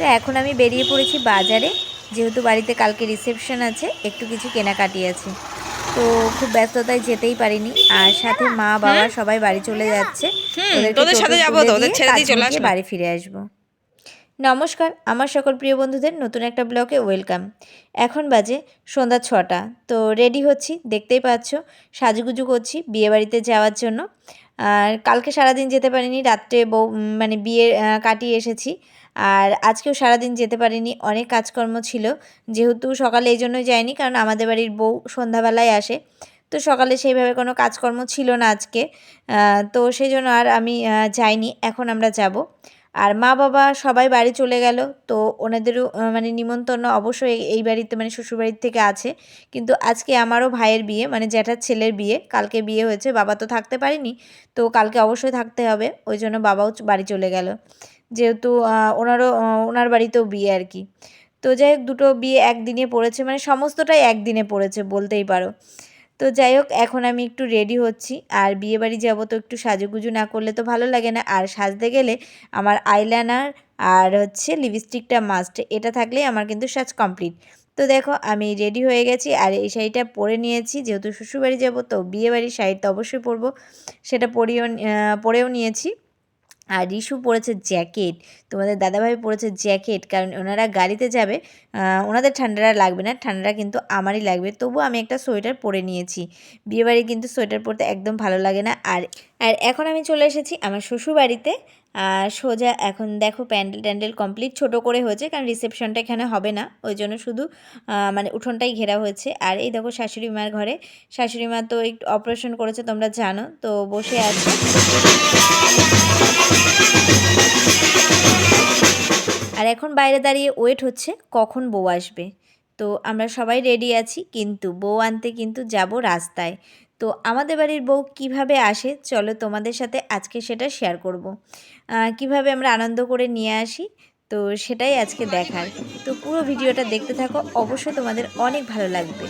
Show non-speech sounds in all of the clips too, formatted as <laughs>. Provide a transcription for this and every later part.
তো এখন আমি বেরিয়ে পড়েছি বাজারে। যেহেতু বাড়িতে কালকে রিসেপশন আছে একটু কিছু কেনাকাটি আছে। তো খুব ব্যস্ততায় যেতেই পারিনি। আর সাথে মা বাবা সবাই বাড়ি চলে যাচ্ছে। তোদের সাথে যাব ছেড়ে দিয়ে চলে আসব। বাড়ি ফিরে আসব। নমস্কার আমার সকল প্রিয় বন্ধুদের নতুন একটা ব্লগে ওয়েলকাম। এখন বাজে সন্ধ্যা ছটা। তো রেডি হচ্ছি দেখতেই পাচ্ছ সাজুগুজু করছি বিয়েবাড়িতে যাওয়ার জন্য। আর কালকে সারাদিন যেতে পারিনি রাত্রে বউ মানে বিয়ে কাটিয়ে এসেছি। আর আজকেও সারাদিন যেতে পারিনি, অনেক কাজকর্ম ছিল। যেহেতু সকালে এই জন্যই যায়নি কারণ আমাদের বাড়ির বউ সন্ধ্যাবেলায় আসে। তো সকালে সেইভাবে কোনো কাজকর্ম ছিল না আজকে। তো সেই জন্য আর আমি যাইনি, এখন আমরা যাব। আর মা বাবা সবাই বাড়ি চলে গেল, তো ওনাদেরও মানে নিমন্ত্রণ অবশ্যই এই- বাড়িতে মানে শ্বশুরবাড়ির থেকে আছে। কিন্তু আজকে আমারও ভাইয়ের বিয়ে মানে জ্যাঠার ছেলের বিয়ে, কালকে বিয়ে হয়েছে, বাবা তো থাকতে পারেনি, তো কালকে অবশ্যই থাকতে হবে, ওই জন্য বাবাও বাড়ি চলে গেল। যেহেতু ওনারও ওনার বাড়িতেও বিয়ে আর কি তো যাই হোক দুটো বিয়ে একদিনে পড়েছে মানে সমস্তটাই একদিনে পড়েছে বলতেই পারো। তো যাই হোক এখন আমি একটু রেডি হচ্ছি, আর বিয়ে বাড়ি যাব তো একটু সাজুগুজু না করলে তো ভালো লাগে না। আর সাজতে গেলে আমার আইলাইনার আর হচ্ছে লিপস্টিকটা মাস্ট এটা থাকলেই আমার কিন্তু সাজ কমপ্লিট তো দেখো, আমি রেডি হয়ে গেছি, আর এই শাড়িটা পরে নিয়েছি, যেহেতু শ্বশুরবাড়ি যাব তো বিয়ে বাড়ির শাড়ি তো অবশ্যই পরবো। সেটা পরিও পরেও নিয়েছি। আর রিশু পরেছে জ্যাকেট, তোমাদের দাদাভাই পরেছে জ্যাকেট, কারণ ওনারা গাড়িতে যাবে ওনাদের ঠান্ডাটা লাগবে না, ঠান্ডাটা কিন্তু আমারই লাগবে। তবু আমি একটা সোয়েটার পরে নিয়েছি। বিয়েবাড়ি কিন্তু সোয়েটার পরতে একদম ভালো লাগে না। আর আর এখন আমি চলে এসেছি আমার শ্বশুর বাড়িতে আর সোজা এখন দেখো প্যান্ডেল ট্যান্ডেল কমপ্লিট। ছোট করে হয়েছে কারণ রিসেপশনটা এখানে হবে না, ওই জন্য শুধু মানে উঠোনটাই ঘেরা হয়েছে। আর এই দেখো শাশুড়ি মার ঘরে। শাশুড়ি মা তো একটু অপারেশন করেছে, তোমরা জানো, তো বসে আছে। আর এখন বাইরে দাঁড়িয়ে ওয়েট হচ্ছে, কখন বউ আসবে। তো আমরা সবাই রেডি আছি, কিন্তু বউ আনতে কিন্তু যাব রাস্তায়। তো আমাদের বাড়ির বউ কীভাবে আসে, চলো তোমাদের সাথে আজকে সেটা শেয়ার করব। কীভাবে আমরা আনন্দ করে নিয়ে আসি? তো সেটাই আজকে দেখার। তো পুরো ভিডিওটা দেখতে থাকো। অবশ্যই তোমাদের অনেক ভালো লাগবে।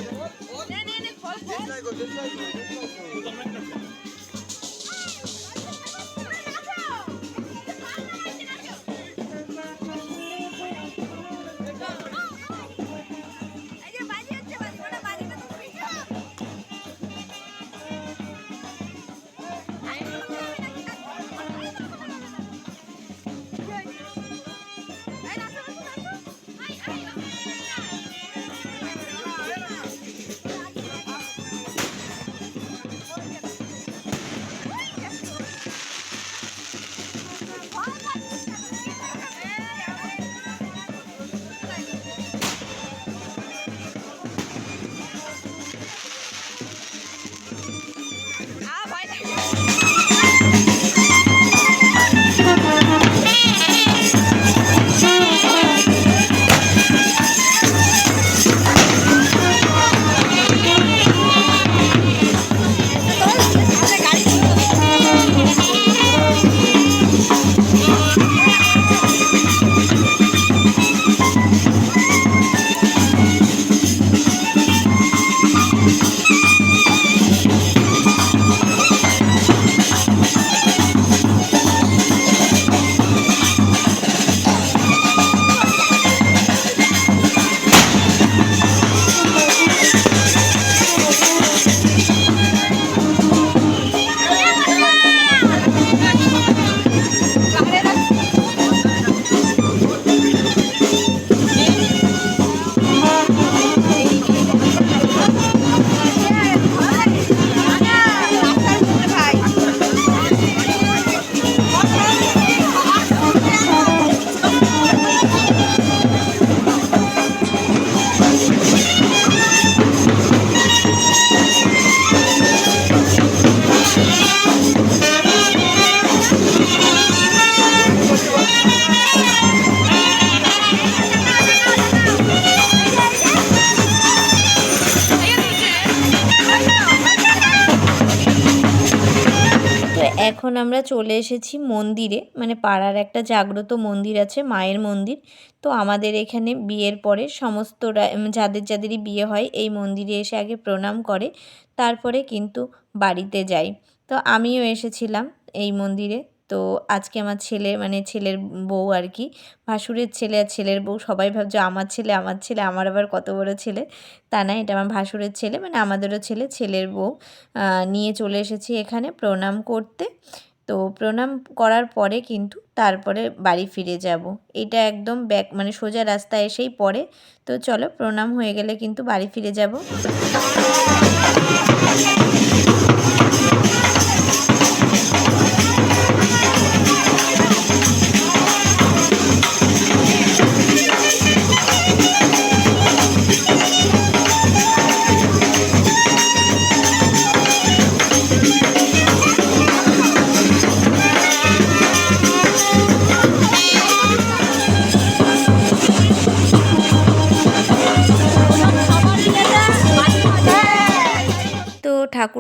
এখন আমরা চলে এসেছি মন্দিরে। মানে পাড়ার একটা জাগ্রত মন্দির আছে, মায়ের মন্দির। তো আমাদের এখানে বিয়ের পরে সমস্তরা যাদের যাদেরই বিয়ে হয়, এই মন্দিরে এসে আগে প্রণাম করে, তারপরে কিন্তু বাড়িতে যাই। তো আমিও এসেছিলাম এই মন্দিরে। তো আজকে আমার ছেলে মানে ছেলের বউ আর কি ভাসুরের ছেলে আর ছেলের বউ, সবাই ভাবছে আমার ছেলে আমার ছেলে, আমার আবার কত বড় ছেলে? তা না, এটা আমার ভাসুরের ছেলে মানে আমাদেরও ছেলে, ছেলের বউ। নিয়ে চলে এসেছি এখানে প্রণাম করতে। তো প্রণাম করার পরে কিন্তু তারপরে বাড়ি ফিরে যাব। এটা একদম ব্যাক মানে সোজা রাস্তা এসেই পড়ে। তো চলো, প্রণাম হয়ে গেলে কিন্তু বাড়ি ফিরে যাব।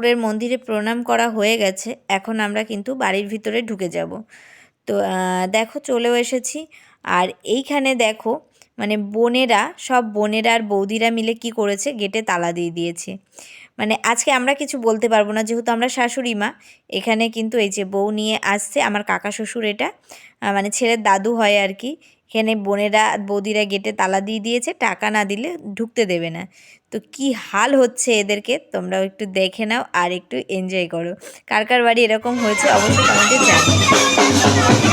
ঠাকুরের মন্দিরে প্রণাম করা হয়ে গেছে, এখন আমরা কিন্তু বাড়ির ভিতরে ঢুকে যাব। তো দেখো চলেও এসেছি। আর এইখানে দেখো মানে বোনেরা, সব বোনেরা আর বৌদিরা মিলে কি করেছে? গেটে তালা দিয়ে দিয়েছে। মানে আজকে আমরা কিছু বলতে পারব না, যেহেতু আমরা শাশুড়ি মা, এখানে কিন্তু এই যে বউ নিয়ে আসছে, আমার কাকা শ্বশুর এটা মানে ছেলের দাদু হয় আর কি এখানে বোনেরা, বৌদিরা গেটে তালা দিয়ে দিয়েছে, টাকা না দিলে ঢুকতে দেবে না। তো কি হাল হচ্ছে এদেরকে, তোমরাও একটু দেখে নাও আর একটু এনজয় করো। কার কার বাড়ি এরকম হয়েছে অবশ্যই কমেন্টে জানাও।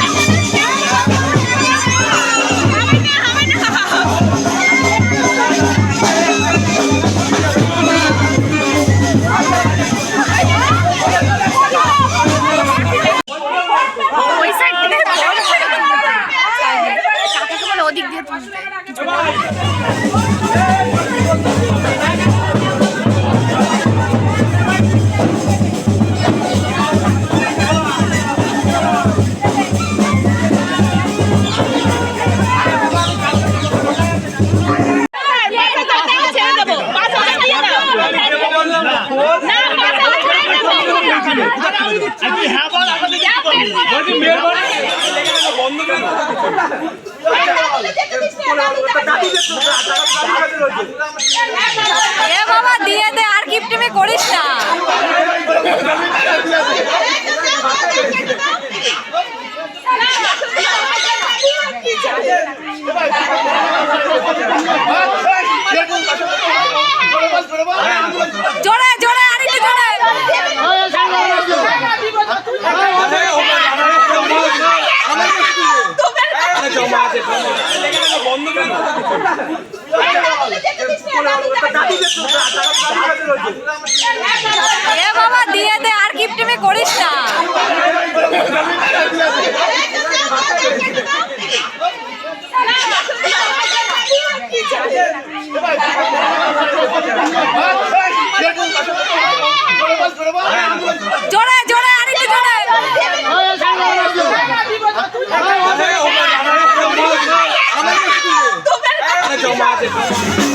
এ বাবা দিয়ে দে আর গিফট করিস না জোরে জোরে আর একটু জোরে এ বাবা দিয়ে দে আর কিপটিমি করিস না জোরে জোরে আর একটু জোরে এবার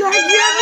হয়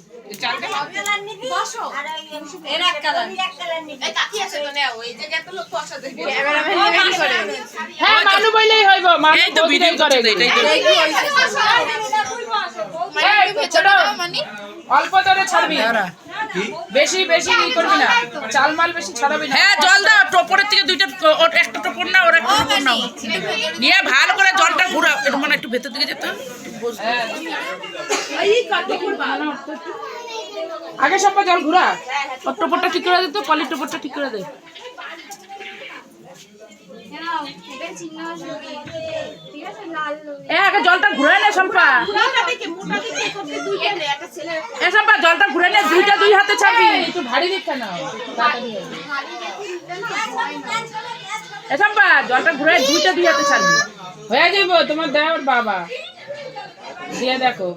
হ্যাঁ, মানু মানু অল্প করে ছাড়বি। বেশি বেশি করবি না। চাল মাল বেশি ছাড়াবি না। হ্যাঁ জল দাও টোপরের থেকে দুইটা ওর একটা টোপর না ওর একটা টোপর নাও। নিয়ে ভালো করে জলটা ঘুরাও একটু মানে একটু ভেতর দিকে যেতে। হবে। আগে সব জল ঘুরা। ওর টোপরটা ঠিক করে দে তো পলির টোপরটা ঠিক করে দে। আগে জলটা ঘুরে নে এ জলটা ঘুরে নে দুইটা দুই হাতে একটু ভারী এ সম্পা জলটা ঘুরে দুইটা দুই হাতে ছাড়বি হয়ে যাব তোমার দেওয়ার বাবা। দিয়ে দেখো।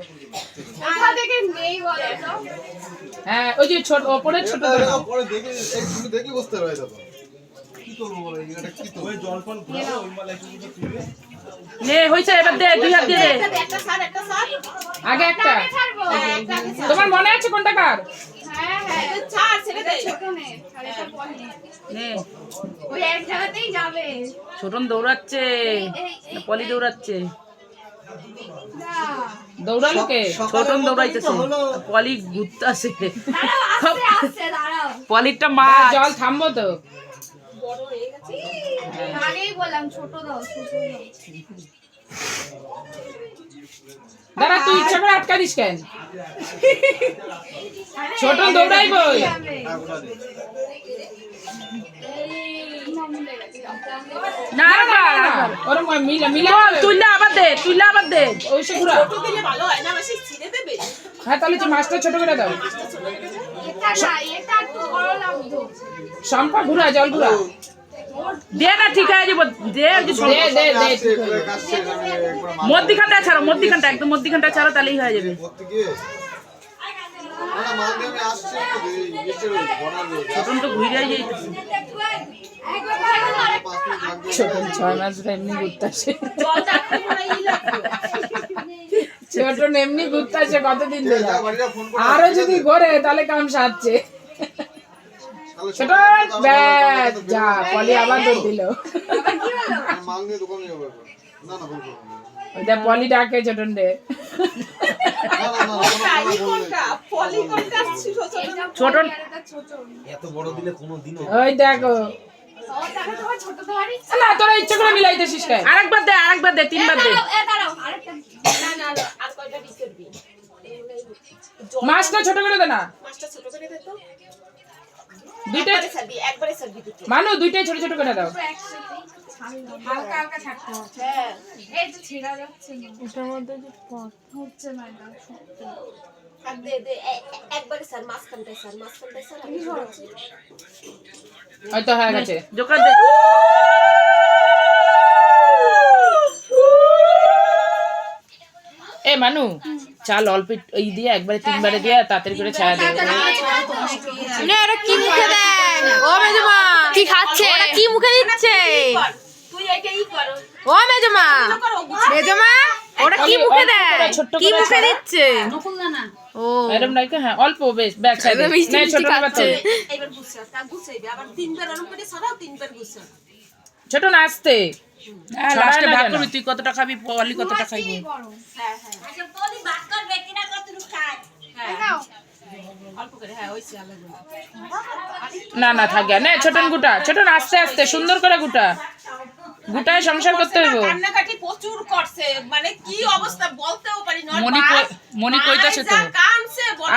হ্যাঁ ওই যে ছোট ওপরে ছোট ধরে নাও। পরে দেখে এই তুমি দেখলে বুঝতে পারবে তখন কি করব বলো এটা কি তো ওই জল পান ওই মালা একটু একটু নে হইছে এবার দে দুই হাত দিয়ে দে। আগে একটা। তোমার মনে আছে কোনটা কার? নে ছোটন দৌড়াচ্ছে পলি দৌড়াচ্ছে। দৌড়ালো কে? ছোটন দৌড়াইতেছে। পলি ঘুরতেছে। পলিরটা মা জল থামবো তো। আগেই বললাম ছোট দাও ছোট দাও। দাঁড়া তুই ইচ্ছা করে আটকা দিস কেন ছোটন দৌড়াইবই। না না না আবার দে তুইলা আবার দে হ্যাঁ তাহলে তুই দাও না জল না যাব দে মধ্যিখানটা ছাড়ো মধ্যিখানটা একদম মধ্যিখানটা ছাড়ো তাহলেই হয়ে যাবে না না ঘুরে যাইতেছে পাঁচ মিনিট লাগবে ছোটন ছয় মাস এমনি ঘুরতে আসে ছোটন এমনি ঘুরতে আসে কতদিন ধরে? যা বাড়িরা ফোন করে আরও যদি ঘরে তাহলে কাম সারছে। ছোট ব্যাস যা পলি আবার দৌড় দিল। ওইটা পলি ডাকে ছোটন রে। এত বড় দিলে কোনো ওই দেখো না তোরা ইচ্ছা করে মিলাইতেছিস কেন? আরেকবার দে আরেকবার দে তিনবার দে। মাছটা ছোট করে দে না। দুইটাই মানু দুইটাই ছোট ছোট করে দাও। একসাথে হালকা হালকা ছাড়তে হবে। এই তো ছেড়া যাচ্ছে না। এটার মধ্যে যে হচ্ছে না এটা সত্যি। হয়তো হয়ে গেছে। জোকার দে। এ মানু চাল অল্প দিয়ে একবারে তিনবারে দিয়ে তাড়াতাড়ি করে ছায়া দে। কি মুখে দেয়? ও মেজমা। কি খাচ্ছে? কি মুখে দিচ্ছে? ও মেজমা। মেজমা ওটা কি মুখে দেয়? ছোট্ট কি মুখে। দিচ্ছে? ও এরকম নাই কি? হ্যাঁ অল্প বেশ সাইডে এবার মিষ্টি নাই, মিষ্টি ছোট নাম্বার খাচ্ছে। ছোট না আসতে। হ্যাঁ লাস্টে না ভাগ করবি তুই কতটা খাবি পলি কতটা খাইবো? নাও। না না থাকে না ছোটন গুটা ছোটন আস্তে আস্তে সুন্দর করে গুটা। গুটায় সংসার করতে হইব। কান্নাকাটি প্রচুর করছে। মানে কি অবস্থা বলতেও পারি না। মনি মনি কইতাছে তো।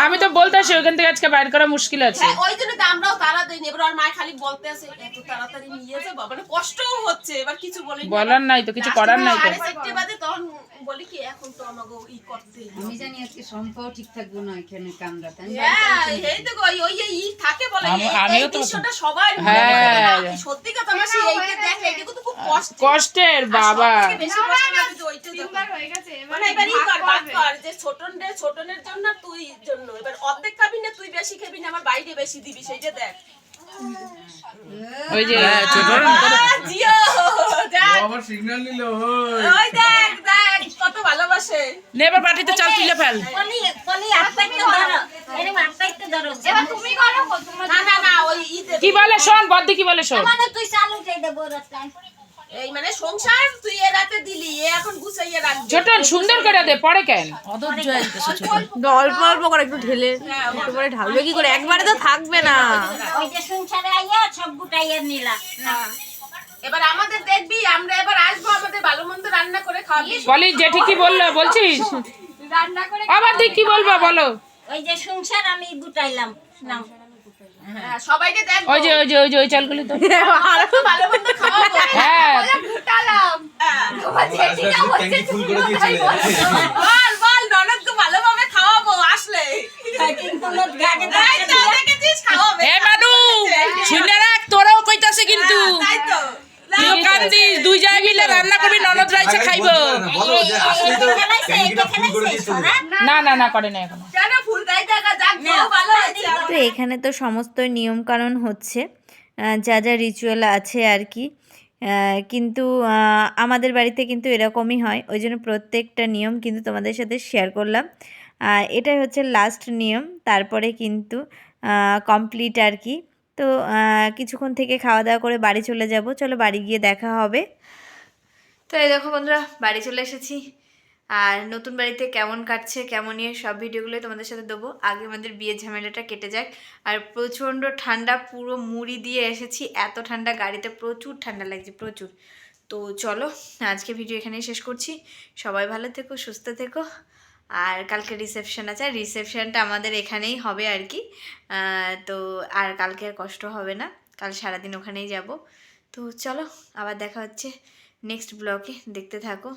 আমি তো বলতে আসি ওখান থেকে আজকে বাইর করা মুশকিল আছে। হ্যাঁ ওই জন্য তো আমরাও তারা দিইনি। এবার ওর মায় খালি বলতে আছে এত তাড়াতাড়ি নিয়ে যাব? মানে কষ্টও হচ্ছে এবার কিছু বলি বলার নাই তো কিছু করার নাই তো। বাজে তখন বলি কি এখন তো আমাকে ই করতে আমি জানি আজকে সম্পাও ঠিক থাকব না এখানে কামরাতে আমি হ্যাঁ, এই তো গো, ওই- ওই এই ই থাকে বলে, আমি- এই- আমিও তো- সবার হ্যাঁ। পড়ে না। সত্যি কথা মাসি, এইটা দেখ, এইটা কিন্তু খুব কষ্টের। কষ্টের বাবা। হয়ে মানে এবার কর, কর, যে ছোটনের ছোটনের জন্য তুই জন্য। এবার অর্ধেক খাবি না তুই বেশি খাবি না আমার বাইরে বেশি দিবি সেইটা দেখ। ওই যে ছোট জিও! দেখ। আবার সিগন্যাল নিল ওই। দেখ দেখ কত ভালোবাসে। নেবার পার্টিতে চাল তুলে ফেল। এবার তুমি করো না না না ওই কি বলে শোন বদ্দি কি বলে শোন? এই মানে সংসার তুই এ রাতে দিলি এ এখন গুছাইয়ে ছোট সুন্দর করে দে পরে কেন? অল্প অল্প করে একটু ঢেলে একটু করে ঢালবে কি করে? একবারে তো থাকবে না। এবার আমাদের দেখবি আমরা এবার আসব আমাদের ভালো মন্দ রান্না করে খাওয়াবি। বলি জেঠি কি বলল বলছিস? রান্না করে আবার তুই কি বলব বলো? ওই যে সংসার আমি গুটাইলাম নাও। হ্যাঁ, সবাইকে দেখব ওই যে ওই যে ওই যে ওই চালগুলি তো। ভালো মন্দ খাওয়াবো। <laughs> হ্যাঁ। ফুটালাম তোমার জেঠিটা বলছে ফুল করে দিয়ে চলে বল বল ননদকে ভালোভাবে খাওয়াবো আসলে। কিন্তু তাই তো দেখেছিস খাওয়াবে এ মানু শুনে রাখ তোরাও কইতাছে কিন্তু তাই তো তুইও কান্দিস দুই জায়গায় মিলে রান্না করবি ননদ রাইছে খাইবো। না না না করে না। এখনও তো এখানে তো সমস্ত নিয়মকানুন হচ্ছে যা যা রিচুয়াল আছে আর কি। কিন্তু আমাদের বাড়িতে কিন্তু এরকমই হয় ওই জন্য প্রত্যেকটা নিয়ম কিন্তু তোমাদের সাথে শেয়ার করলাম। এটাই হচ্ছে লাস্ট নিয়ম তারপরে কিন্তু কমপ্লিট আর কি। তো কিছুক্ষণ থেকে খাওয়া দাওয়া করে বাড়ি চলে যাব চলো বাড়ি গিয়ে দেখা হবে। তো এই দেখো বন্ধুরা, বাড়ি চলে এসেছি। আর নতুন বাড়িতে কেমন কাটছে, কেমন ইয়ে সব ভিডিওগুলোই তোমাদের সাথে দেবো। আগে আমাদের বিয়ের ঝামেলাটা কেটে যাক। আর প্রচণ্ড ঠান্ডা, পুরো মুড়ি দিয়ে এসেছি। এত ঠান্ডা গাড়িতে প্রচুর ঠান্ডা লাগছে, প্রচুর। তো চলো, আজকে ভিডিও এখানেই শেষ করছি। সবাই ভালো থেকো, সুস্থ থেকো। আর কালকে রিসেপশন আছে, আর রিসেপশনটা আমাদের এখানেই হবে আর কি। তো আর কালকে আর কষ্ট হবে না। কাল সারাদিন ওখানেই যাব। তো চলো, আবার দেখা হচ্ছে। নেক্সট ব্লগে দেখতে থাকো